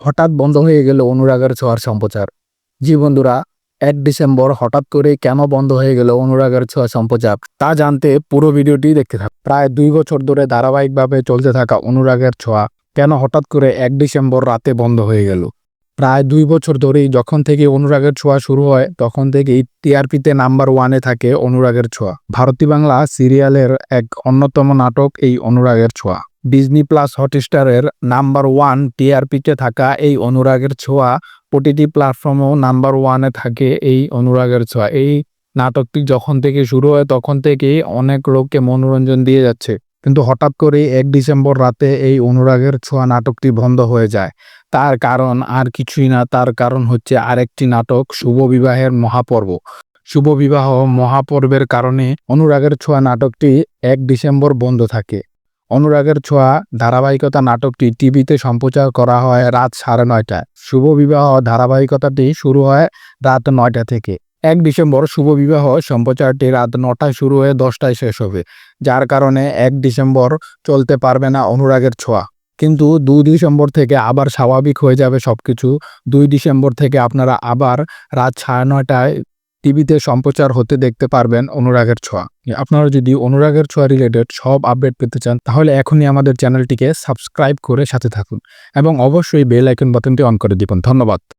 হঠাৎ বন্ধ হয়ে গেল অনুরাগের ছোঁয়ার সম্প্রচার। জি বন্ধুরা, এক ডিসেম্বর হঠাৎ করে কেন বন্ধ হয়ে গেল অনুরাগের ছোঁয়া সম্প্রচার? তা জানতে পুরো ভিডিওটি দেখতে থাকুন। প্রায় দুই বছর ধরে ধারাবাহিকভাবে চলতে থাকা অনুরাগের ছোঁয়া কেন হঠাৎ করে এক ডিসেম্বর রাতে বন্ধ হয়ে গেল? প্রায় দুই বছর ধরেই যখন থেকে অনুরাগের ছোঁয়া শুরু হয়, তখন থেকেই টিআরপিতে নাম্বার ওয়ানে থাকে অনুরাগের ছোঁয়া। ভারতী বাংলা সিরিয়ালের এক অন্যতম নাটক এই অনুরাগের ছোঁয়া। ডিজনি প্লাস হটস্টারের নাম্বার ওয়ান টিআরপিতে থাকা এই অনুরাগের ছোঁয়া প্রতিটি প্ল্যাটফর্মেও নাম্বার ওয়ানে থাকে এই অনুরাগের ছোঁয়া। এই নাটকটি যখন থেকে শুরু হয় তখন থেকেই অনেক লোককে মনোরঞ্জন দিয়ে যাচ্ছে। কিন্তু হঠাৎ করে এক ডিসেম্বর রাতে এই অনুরাগের ছোঁয়া নাটকটি বন্ধ হয়ে যায়। তার কারণ আর কিছুই না, তার কারণ হচ্ছে আরেকটি নাটক, শুভ বিবাহের মহাপর্ব। শুভ বিবাহ মহাপর্বের কারণে অনুরাগের ছোঁয়া নাটকটি এক ডিসেম্বর বন্ধ থাকে। অনুরাগের ছোঁয়া ধারাবাহিকতা নাটকটি টিভিতে সম্প্রচার করা হয় রাত সাড়ে নয়টায়। শুভ বিবাহ ধারাবাহিকতাটি শুরু হয় রাত নয়টা থেকে। এক ডিসেম্বর শুভ বিবাহ সম্প্রচারটি রাত নটায় শুরু হয়ে দশটায় শেষ হবে, যার কারণে এক ডিসেম্বর চলতে পারবে না অনুরাগের ছোঁয়া। কিন্তু দুই ডিসেম্বর থেকে আবার স্বাভাবিক হয়ে যাবে সবকিছু। দুই ডিসেম্বর থেকে আপনারা আবার রাত সাড়ে নয়টায় টিভিতে সম্প্রচার হতে দেখতে পারবেন অনুরাগের ছোঁয়া। আপনারা যদি অনুরাগের ছোঁয়া রিলেটেড সব আপডেট পেতে চান, তাহলে এখনই আমাদের চ্যানেলটিকে সাবস্ক্রাইব করে সাথে থাকুন এবং অবশ্যই বেল আইকন বাটনটি অন করে দিবেন। ধন্যবাদ।